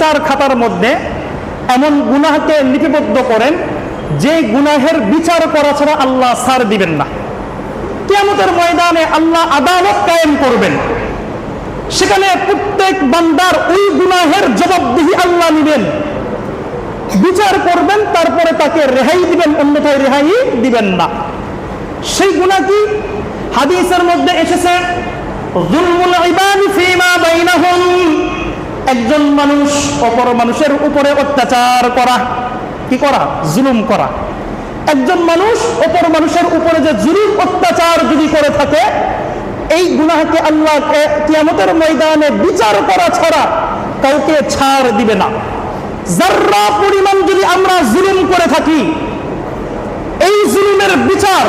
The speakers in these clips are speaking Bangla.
চার খাতার মধ্যে এমন গুনাহকে লিপিবদ্ধ করেন, যে গুনাহের বিচার করা ছাড়া আল্লাহ সার দিবেন না। কিয়ামতের ময়দানে আল্লাহ আদালত কায়েম করবেন। সেখানে প্রত্যেক বান্দার ওই গুনাহের জবাবদিহি আল্লাহ নিবেন। বিচার করবেন, তারপরে তাকে রেহাই দিবেন, অন্যথায় রেহাই দিবেন না। সেই গুণা কি? হাদিসের মধ্যে এসেছে যুলমুল ইবাদি ফীমা বাইনাহুম। একজন মানুষ অপর মানুষের উপরে অত্যাচার করা, কি করা? জুলুম করা। একজন মানুষ অপর মানুষের উপরে যে জুলুম, অত্যাচার যদি করে থাকে, এই গুনাহকে আল্লাহ কিয়ামতের ময়দানে বিচার করা ছাড়া কাউকে ছাড় দিবে না। যার্রা পরিমাণ যদি আমরা জুলুম করে থাকি, এই জুলুমের বিচার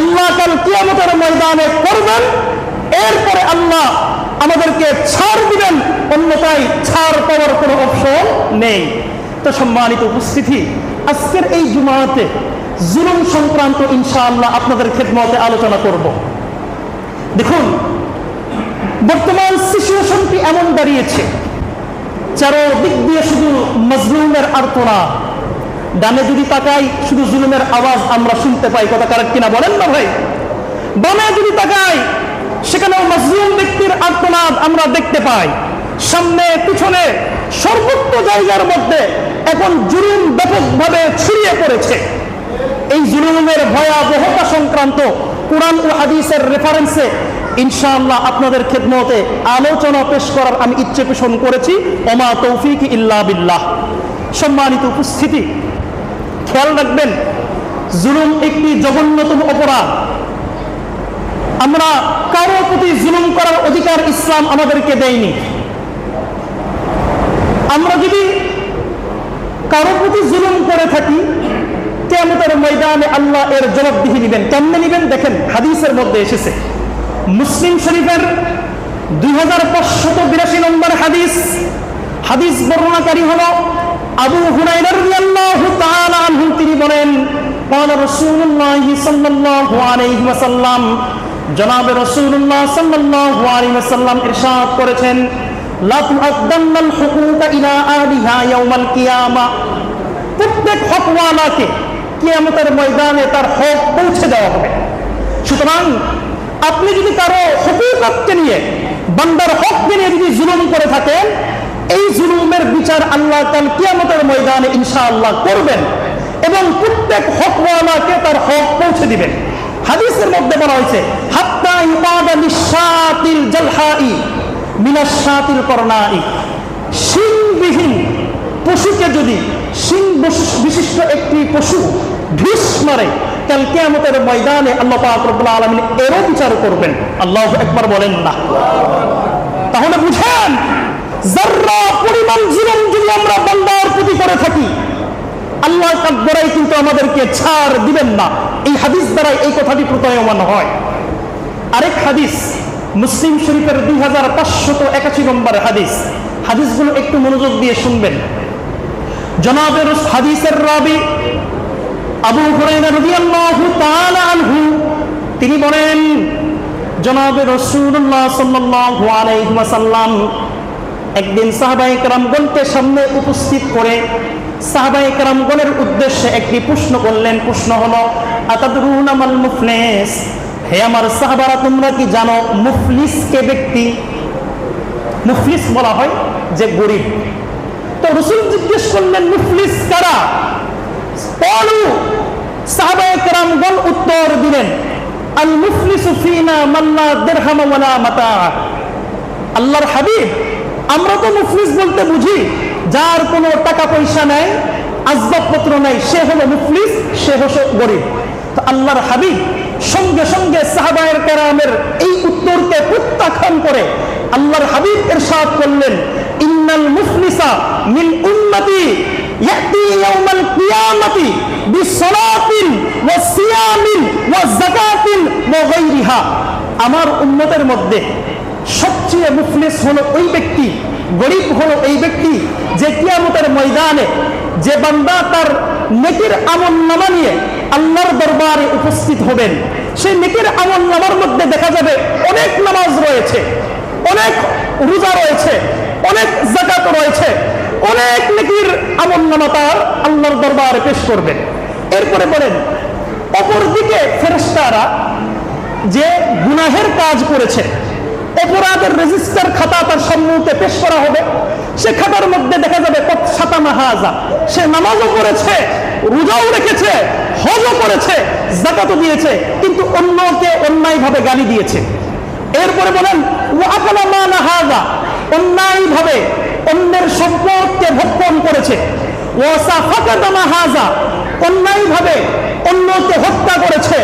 আল্লাহ কাল কিয়ামতের ময়দানে করবেন, এরপরে আল্লাহ আমাদেরকে ছাড় দিবেন অন্যথায় ছাড় পাওয়ার কোনো অপশন নেই। তো সম্মানিত উপস্থিতি, আজকের এই জুমাতে জুলুম সংক্রান্ত ইনশাআল্লাহ আপনাদের খেদমতে আলোচনা করব। দেখুন, বর্তমান সিচুয়েশনটি এমন দাঁড়িয়েছে, চারোদিক দিয়ে শুধু মজলুমের আর্তনা। ডানে যদি তাকাই, শুধু জুলুমের আওয়াজ আমরা শুনতে পাই। কথা কারেক্ট কিনা বলেন না ভাই? বামে যদি তাকাই, সেখানেও মজলুম ব্যক্তির আর্তনাদ আমরা দেখতে পাই। সামনে, পিছনে সর্বত্র জায়গার মধ্যে এখন জুলুম ব্যাপকভাবে ছড়িয়ে পড়েছে। এই জুলুমের ভয়াবহতা সংক্রান্ত কোরআন ও হাদিসের রেফারেন্সে ইনশাআল্লাহ আপনাদের খেদমতে আলোচনা পেশ করার আমি ইচ্ছে পোষণ করেছি। ওমা তৌফিক ইল্লা বিল্লাহ। সম্মানিত উপস্থিতি, খেয়াল রাখবেন, জুলুম একটি জঘন্যতম অপরাধ। আমরা কারও প্রতি জুলুম করার অধিকার ইসলাম আমাদেরকে দেয়নি। আমরা যদি কারো প্রতি জুলুম করে থাকি কেমতের ময়দানে আল্লাহ এর জবাবদিহি নিবেন কেমনে নিবেন দেখেন হাদিসের মধ্যে এসেছে মুসলিম শরীফের দুই হাজার পাঁচশত বিরাশি নম্বর হাদিস হাদিস বর্ণনাকারী হল আবু হুরাইরার রাদিয়াল্লাহু তাআলা আনহু তিনি বলেন قال رسول الله صلى الله عليه وسلم জনাবে রাসূলুল্লাহ সাল্লাল্লাহু আলাইহি ওয়াসাল্লাম ইরশাদ করেছেন হুকুকা প্রত্যেক হকওয়ালাকে কিয়ামতের ময়দানে তার হক পৌঁছে দেওয়া হবে। সুতরাং আপনি যদি কারও হকুককে নিয়ে, বান্দার হককে নিয়ে যদি জুলুম করে থাকেন, এই জুলুমের বিচার আল্লাহ কাল কিয়ামতের ময়দানে ইনশাআল্লাহ করবেন এবং প্রত্যেক হকওয়ালাকে তার হক পৌঁছে দিবেন। হাদিসের মধ্যে বলা হয়েছে, হাত্তা ইবাদা লিশাতিল জালহাই। মিনাশাতিল করনাই। সিংবিহীন পশুকে যদি সিং বিশিষ্ট একটি পশু ঢিস মারে, কাল কেয়ামতের ময়দানে আল্লাহ পাক রব্বুল আলামিন এরও বিচার করবেন। আল্লাহ একবার বলেন না। তাহলে বুঝেন, যার্রা পরিমাণ জীবন যদি আমরা বান্দার প্রতি করে থাকি, আল্লাহ কাকবরাই কিন্তু আমাদেরকে ছাড় দিবেন না। এই হাদিস দ্বারাই এই কথাটি প্রত্যয়মান হয়। আরেক হাদিস মুসলিম শরীফের দুই হাজার পাঁচশত একাশি নম্বর হাদিস। হাদিসগুলো একটু মনোযোগ দিয়ে শুনবেন। জনাবের হাদিসের রাবি আবু আনহু, তিনি বলেন, জনাবে আলাইহি ওয়াসাল্লাম একদিন সাহাবায়ে কেরামগণকে সামনে উপস্থিত করে সাহাবায়ে কেরামগণের উদ্দেশ্যে একটি প্রশ্ন করলেন। প্রশ্ন হলো আতাদরুনা মাল মুফলিস? হে আমার সাহাবারা, তোমরা কি জানো মুফলিস কে ব্যক্তি, মুফলিস বলা হয় যে গরিব। তো রসুল জিজ্ঞেস করলেন, মুফলিস কারা? পলু সাহাবায়ে কেরামগণ উত্তর দিলেন, আল মুফলিসু ফিনা মাল্লা দিরহাম ওয়ালা মাতা। আল্লাহর হাবিব, আমরা তো মুফলিস বলতে বুঝি, যার কোনো টাকা পয়সা নাই, আসবাবপত্র নাই, সে হলো মুফলিস, সে হলো গরিব। আল্লাহর হাবিব, সঙ্গে সঙ্গে সাহাবায়ের কেরামের এই উত্তরকে প্রত্যাখ্যান করে আল্লাহর হাবিব এর এরশাদ করলেন, ইন্নাল মুফলিসা মিন উম্মতি ইয়াতি ইয়াউমাল কিয়ামতি বিসসালাতিন ওয়া সিয়ামিন ওয়া যাকাতিন ওয়া গায়রিহা। আমার উম্মতের মধ্যে সবচেয়ে মুফলিস হলো ওই ব্যক্তি, গরিব হলো এই ব্যক্তি যে কিয়ামতের ময়দানে যে বান্দা তার নেকির আমল নামা নিয়ে আল্লাহর দরবারে উপস্থিত হবেন। সেই নেকির আমল নামার মধ্যে দেখা যাবে অনেক নামাজ রয়েছে, অনেক রোজা রয়েছে, অনেক জাকাত রয়েছে, অনেক নেকির আমল নামা তার আল্লাহর দরবারে পেশ করবেন এরপরে বলেন, অপরদিকে ফেরেশতারা যে গুনাহের কাজ করেছে, অপরাধের রেজিস্টার খাতা তার সম্মুখে পেশ করা হবে। সে খাতার মধ্যে দেখা যাবে কত সাতা মাহাজা সে নামাজও করেছে রোজাও রেখেছে হজও করেছে জাকাতও দিয়েছে, কিন্তু অন্যকে অন্যায়ভাবে গালি দিয়েছে। এরপরে বলেন ওয়াকালা মা অন্যের সম্পদকে ভক্ষণ করেছে। অন্যকে হত্যা করেছে।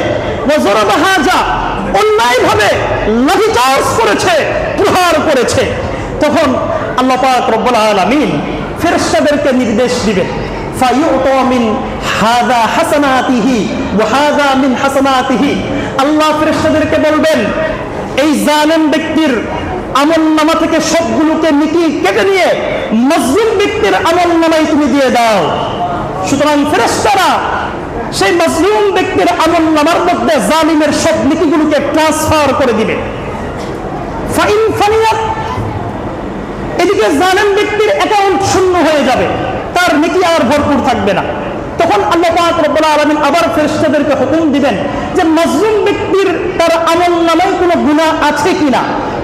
করেছে, প্রহার করেছে। তখন নির্দেশ দিবেন। আল্লাহ ফেরেশতাদেরকে বলবেন, এই জালেম ব্যক্তির আমল নামা থেকে সবগুলোকে নিকি কেটে নিয়ে মজলুম ব্যক্তির আমল নামাই তুমি দিয়ে দাও। সুতরাং ফেরেশতারা সেই মজলুম ব্যক্তির আমল নামার মধ্যে জালিমের সব নীতিগুলোকে ট্রান্সফার করে দিবে। এদিকে জালেম ব্যক্তির অ্যাকাউন্ট শূন্য হয়ে যাবে। তার নীতি ভরপুর থাকবে না। তখন আল্লাহ আলামিন আবার ফেরেশতাদেরকে হুকুম দিবেন যে মজলুম ব্যক্তির তার আমল নামায় কোনো গুনাহ আছে কিনা?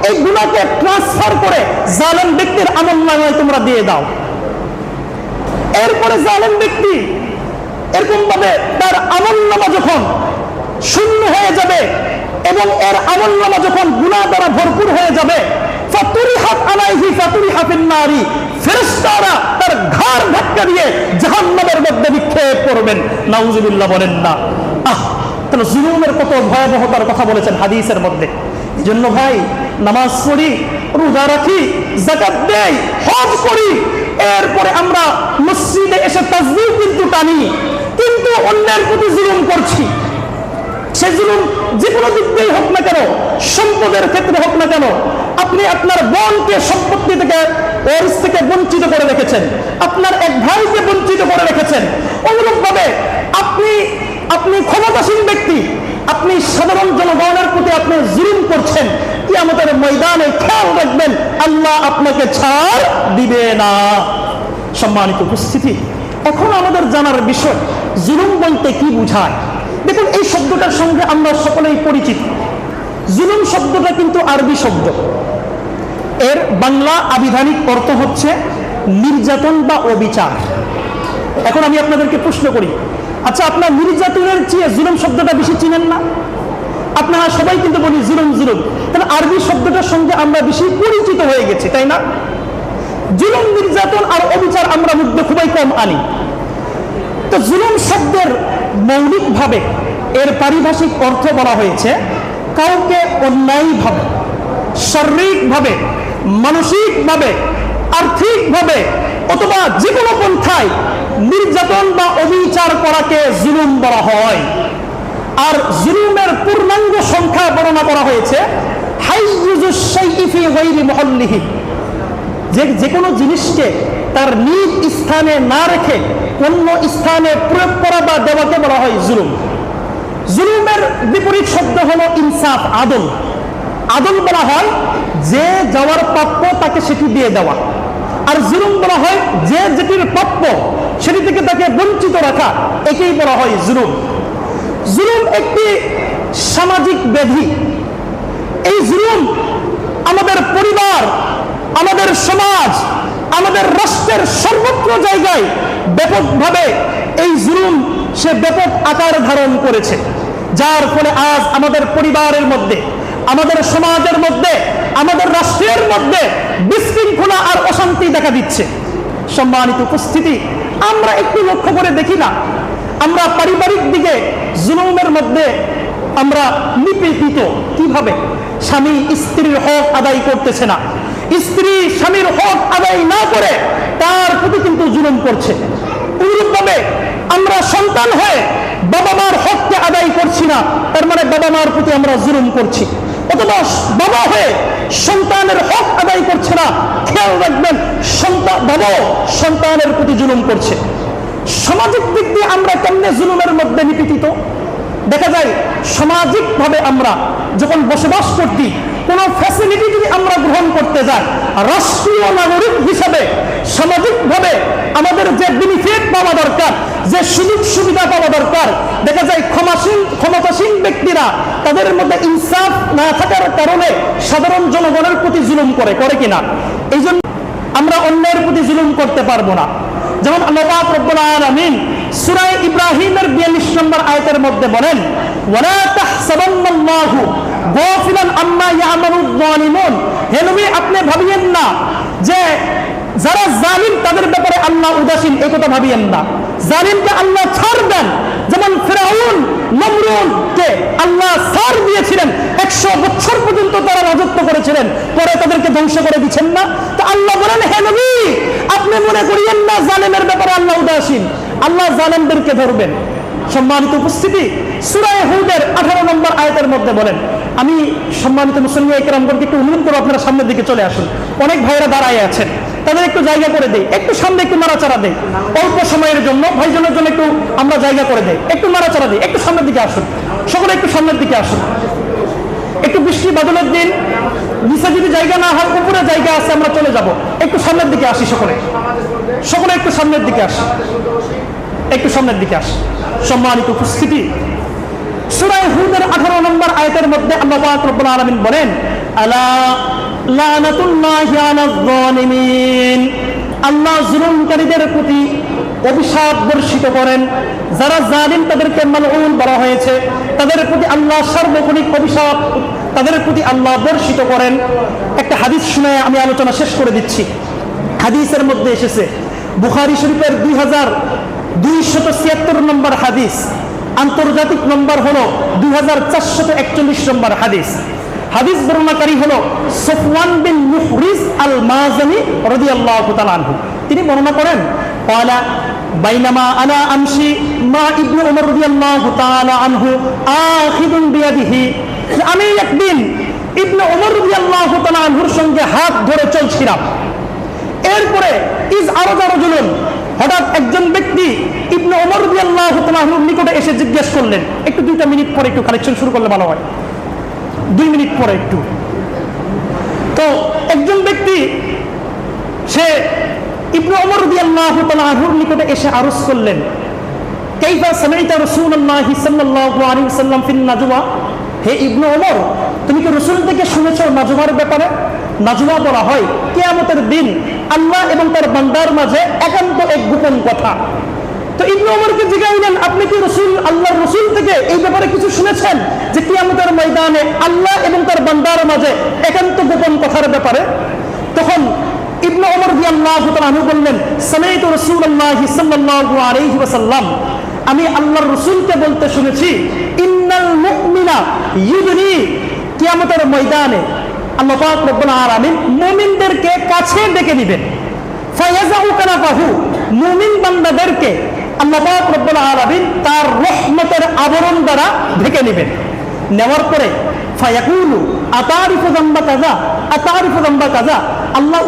এই গুনাহকে ট্রান্সফার করে জালেম ব্যক্তির আমল নামায় তোমরা দিয়ে দাও। এরপরে জালেম ব্যক্তি এরকম ভাবে তার আমল নামা যখন শূন্য হয়ে যাবে এবং এর আমল নামা যখন গুণা দ্বারা ভরপুর হয়ে যাবে ফাতুরি হাত আলাইহি ফাতুরি হাফিন নারী, ফেরেশতারা তার ঘাড় ধাক্কা দিয়ে করবেন নাউজুবিল্লাহ বলেন না। আহ, তাহলে জুলুমের কত ভয়াবহতার কথা বলেছেন হাদিসের মধ্যে। এই জন্য ভাই, নামাজ পড়ি, রোজা রাখি জাকাত দেই, হজ করি, এরপরে আমরা মসজিদে এসে তাজবির কিন্তু টানি, কিন্তু অন্যের প্রতি জুলুম করছি। সে জুলুম যে কোনো দিক দিয়েই হোক না কেন, সম্পদের ক্ষেত্রে হোক না কেন, আপনি আপনার বোনকে সম্পত্তি থেকে ওয়ারিস থেকে বঞ্চিত করে রেখেছেন আপনার এক ভাইকে বঞ্চিত করে রেখেছেন অনুরূপভাবে আপনি আপনি ক্ষমতাসীন ব্যক্তি আপনি সাধারণ জনগণের প্রতি আপনি জুলুম করছেন কি আমাদের ময়দানে খেয়াল রাখবেন, আল্লাহ আপনাকে ছাড় দিবে না। সম্মানিত উপস্থিতি, এখন আমাদের জানার বিষয়, জুলুম বলতে কি বুঝায়? দেখুন, এই শব্দটার সঙ্গে আমরা সকলেই পরিচিত। জুলুম শব্দটা কিন্তু আরবি শব্দ। এর বাংলা আবিধানিক অর্থ হচ্ছে নির্যাতন বা অবিচার। এখন আমি আপনাদেরকে প্রশ্ন করি আচ্ছা আপনার নির্যাতনের চেয়ে জুলুম শব্দটা বেশি চিনেন না? আপনারা সবাই কিন্তু বলি জুলুম জুলুম তাহলে আরবি শব্দটার সঙ্গে আমরা বেশি পরিচিত হয়ে গেছি, তাই না? জুলুম, নির্যাতন আর অবিচার আমরা মধ্যে খুবই কম আনি। তো জুলুম শব্দের মৌলিকভাবে এর পারিভাষিক অর্থ বলা হয়েছে কাউকে অন্যায়ভাবে, শারীরিকভাবে, মানসিকভাবে, আর্থিকভাবে অথবা যে কোনো পন্থায় নির্যাতন বা অবিচার করাকে জুলুম বলা হয়। আর জুলুমের পূর্ণাঙ্গ সংখ্যা বর্ণনা করা হয়েছে যে যে কোনো জিনিসকে তার নিজ স্থানে না রেখে অন্য স্থানে প্রয়োগ করা বা দেওয়াকে বলা হয় জুলুম। জুলুমের বিপরীত শব্দ হলো ইনসাফ, আদল। আদল বলা হয় যে যাওয়ার প্রাপ্য তাকে সেটি দিয়ে দেওয়া। আর জুলুম বলা হয় যে যেটির প্রাপ্য সেটি থেকে তাকে বঞ্চিত রাখা, একেই বলা হয় জুলুম। জুলুম একটি সামাজিক ব্যাধি। এই জুলুম আমাদের পরিবার, আমাদের সমাজ, আমাদের রাষ্ট্রের সর্বত্র জায়গায় ব্যাপকভাবে এই জুলুম সে ব্যাপক আকার ধারণ করেছে। যার ফলে আজ আমাদের পরিবারের মধ্যে, আমাদের সমাজের মধ্যে, আমাদের রাষ্ট্রের মধ্যে বিশৃঙ্খলা আর অশান্তি দেখা দিচ্ছে। সম্মানিত উপস্থিতি, আমরা একটু লক্ষ্য করে দেখি না আমরা পারিবারিক দিকে জুলুমের মধ্যে আমরা নিপীড়িত। কীভাবে? স্বামী স্ত্রীর হক আদায় করতেছে না। স্ত্রী স্বামীর হক আদায় না করে তার প্রতি কিন্তু জুলুম করছে। অনুরূপভাবে আমরা সন্তান হয়ে বাবা মার হককে আদায় করছি না, তার মানে বাবা মার প্রতি আমরা জুলুম করছি। অথবা বাবা হয়ে সন্তানের হক আদায় করছে না, খেয়াল রাখবেন সন্তান বাবাও সন্তানের প্রতি জুলুম করছে। সামাজিক দিক দিয়ে আমরা কেমনে জুলুমের মধ্যে নিপীড়িত? দেখা যায়, সামাজিকভাবে আমরা যখন বসবাস করতি, কোনো ফ্যাসিলিটি যদি আমরা গ্রহণ করতে যাই, রাষ্ট্রীয় নাগরিক হিসাবে, সামাজিকভাবে আমাদের যে বেনিফিট পাওয়া দরকার, যে সুযোগ সুবিধা পাওয়া দরকার, দেখা যায় ক্ষমাসীন, ক্ষমতাসীন ব্যক্তিরা তাদের মধ্যে ইনসাফ না থাকার কারণে সাধারণ জনগণের প্রতি জুলুম করে করে কিনা? এই জন্য আমরা অন্যের প্রতি জুলুম করতে পারব না। যেমন আল্লাহ রব্বুল আলামিন সূরা ইব্রাহিমের 42 নম্বর আয়াতের মধ্যে বলেন, ওয়ালা তাহসাবান্নাল্লাহু আপনি ভাবিয়েন না যে যারা জালিম, তাদের ব্যাপারে আল্লাহ উদাসীন, এই কথা ভাবিয়েন না। জালিমকে আল্লাহ ছাড় দেন। যেমন ফেরাউন নমরুন কে আল্লাহ ছাড় দিয়েছিলেন। একশো বছর পর্যন্ত তারা রাজত্ব করেছিলেন, পরে তাদেরকে ধ্বংস করে দিচ্ছেন না। তো আল্লাহ বলেন, হে নবী আপনি মনে করিয়েন না, জালেমের ব্যাপারে আল্লাহ উদাসীন। আল্লাহ জালেমদেরকে ধরবেন। সম্মানিত উপস্থিতি সুরায় হুদের আঠারো নম্বর আয়তের মধ্যে বলেন, আমি সম্মানিত মুসলিম একরামগণকে একটু অনুরোধ করব আপনারা সামনের দিকে চলে আসুন। অনেক ভাইয়েরা দাঁড়ায় আছেন। তাদের একটু জায়গা করে দেই। একটু সামনে একটু নাড়াচাড়া দেই। অল্প সময়ের জন্য, ভাইজনের জন্য একটু আমরা জায়গা করে দেই। একটু নাড়াচাড়া দিই, একটু সামনের দিকে আসুন। সকলে একটু সামনের দিকে আসুন। একটু বৃষ্টি বাদলের দিন নিচে যদি জায়গা না হয়, উপরে জায়গা আছে, আমরা চলে যাব। একটু সামনের দিকে আসি সকলে। সকলে একটু সামনের দিকে আসি। একটু সামনের দিকে আসি। সম্মানিত উপস্থিতি। সুরায় হুদের আঠারো নম্বর আয়তের মধ্যে আল্লাহ রব্বুল আলামিন বলেন আল্লাহ জুলুমকারীদের প্রতি অভিশাপ বর্ষিত করেন। যারা জালিম তাদেরকে মালউন বলা হয়েছে, তাদের প্রতি আল্লাহ সার্বক্ষণিক অভিশাপ, তাদের প্রতি আল্লাহ বর্ষিত করেন। একটা হাদিস শুনে আমি আলোচনা শেষ করে দিচ্ছি। হাদিসের মধ্যে এসেছে, বুখারি শরীফের দুই হাজার দুইশত ছিয়াত্তর নম্বর হাদিস, আন্তর্জাতিক নম্বর হলো দুই হাজার চারশত একচল্লিশ নম্বর হাদিস। হাদিস বর্ণনাকারী হলো সফওয়ান বিন মুফরিজ আল মাজানি তাআলা আনহু। তিনি বর্ণনা করেন قال بينما انا امشي مع ابن عمر رضي الله تعالى عنه اخذ بيده আমি একদিন ইবনে ওমর রাদিয়াল্লাহু তাআলা আনহুর সঙ্গে হাত ধরে চলছিলাম এরপরে ইজ আরো রজুলুন হঠাৎ একজন ব্যক্তি ইবনে ওমর রাদিয়াল্লাহু তাআলার নিকটে এসে জিজ্ঞেস করলেন একটু দুইটা মিনিট পরে একটু কালেকশন শুরু করলে ভালো হয় দুই মিনিট পরে একটু তো একজন ব্যক্তি সে ইবনে ওমর রাদিয়াল্লাহু তাআলার নিকটে এসে আরজ করলেন, কাইফা সামাইতা রাসূলুল্লাহি সাল্লাল্লাহু আলাইহি ওয়াসাল্লাম ফিন নাজওয়া? হে ইবনে ওমর তুমি কি রাসূল থেকে শুনেছো নাজওয়ার ব্যাপারে? নাজওয়া বলা হয়, কিয়ামতের দিন আল্লাহ এবং তার বান্দার মাঝে একান্ত এক গোপন কথা। তো ইবনে ওমরকে জিজ্ঞাসা আপনি কি রসুল, আল্লাহর রসুল থেকে এই ব্যাপারে কিছু শুনেছেন যে কিয়ামতের ময়দানে আল্লাহ এবং তার বান্দার মাঝে একান্ত গোপন কথার ব্যাপারে? তখন ইবনে ওমর রাদিয়াল্লাহু তাআলা বললেন সামাইতু রাসূলুল্লাহি সাল্লাল্লাহু আলাইহি ওয়াসাল্লাম। আমি আল্লাহর রসুলকে বলতে শুনেছি, ইন্নাল মুমিনা ইউদনি কিয়ামতের ময়দানে আল্লাহ পাক রব্বুল আলামিন মুমিনদেরকে কাছে ডেকে নেবেন ফায়াজাউ কানাফাহু, মুমিন বান্দাদেরকে আল্লাহ পাক রব্বুল আলামিন তার রহমতের আবরণ দ্বারা ঢেকে নেবেন নেওয়ার পরে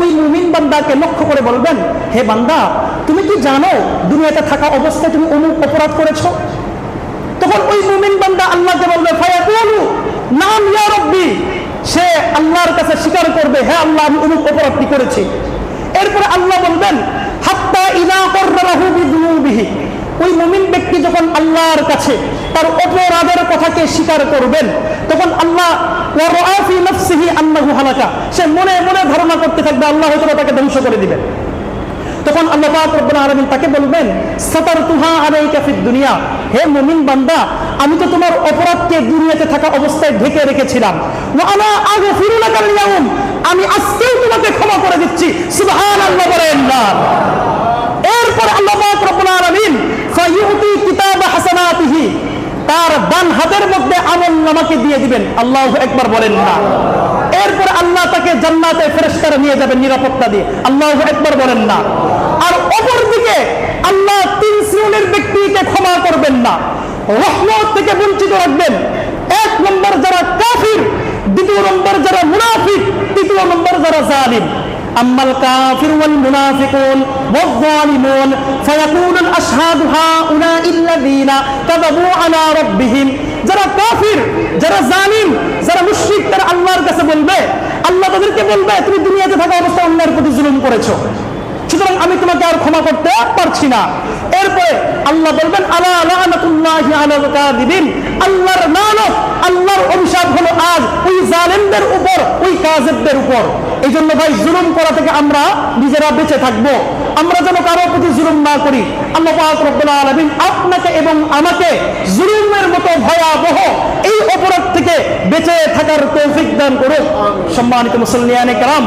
ওই লক্ষ্য করে বলবেন, হে তুমি কি জানো থাকা অবস্থায় তুমি অপরাধ করেছ? তখন ওই বান্দা নাম সে আল্লাহর কাছে স্বীকার করবে হ্যাঁ আল্লাহ, আমি অমুক অপরাধটি করেছি। এরপরে আল্লাহ বলবেন, হাত্তা ইলা কররাহু ওই মুমিন ব্যক্তি যখন আল্লাহর কাছে তার অপরাধের কথাকে স্বীকার করবেন, তখন আল্লাহ সে মনে মনে ধারণা করতে থাকবে আল্লাহ হয়তো তাকে ধ্বংস করে দিবেন। তখন আল্লাহ আলামিন তাকে বলবেন, সাতারতুহা আলাইকা ফিদ দুনিয়া, হে মুমিন বান্দা, আমি তো তোমার অপরাধকে দুনিয়াতে থাকা অবস্থায় ঢেকে রেখেছিলাম। আমি আজকেও তোমাকে ক্ষমা করে দিচ্ছি। সুবহানাল্লাহ বলেন না। এরপর আল্লাহ রব্বুল তার ডান হাতের মধ্যে আমল নামাকে দিয়ে দিবেন। আল্লাহ একবার বলেন না। এরপর আল্লাহ তাকে জান্নাতে ফেরেশতারা নিয়ে যাবেন নিরাপত্তা দিয়ে। আল্লাহ একবার বলেন না। আর অপর দিকে আল্লাহ তিন শ্রেণির ব্যক্তিকে ক্ষমা করবেন না। রহমত থেকে বঞ্চিত রাখবেন। এক নম্বর যারা কাফির, দ্বিতীয় নম্বর যারা মুনাফিক, তৃতীয় নম্বর যারা জালিম। أما الكافر والمنافقون والظالمون فيقول الأشهاد هؤلاء الذين كذبوا على ربهم যারা কাফির যারা জালিম যারা মুশরিক তারা আল্লাহর কাছে বলবে আল্লাহ তাদেরকে বলবে তুমি দুনিয়াতে থাকা অবস্থা অন্যের প্রতি জুলুম করেছো সুতরাং আমি তোমাকে আর ক্ষমা করতে পারছি না এরপরে আল্লাহ বলবেন আলা লানাতুল্লাহি আলাল কাযিবিন আল্লাহর লানত আল্লাহর অভিশাপ হলো আজ ওই জালেমদের উপর ওই কাযিবদের উপর এই জন্য ভাই জুলুম করা থেকে আমরা নিজেরা বেঁচে থাকব। আমরা যেন কারও প্রতি জুলুম না করি। আল্লাহ আপনাকে এবং আমাকে জুলুমের মতো ভয়াবহ এই অপরাধ থেকে বেঁচে থাকার তৌফিক দান করুক সম্মানিত মুসলিয়ানে কালাম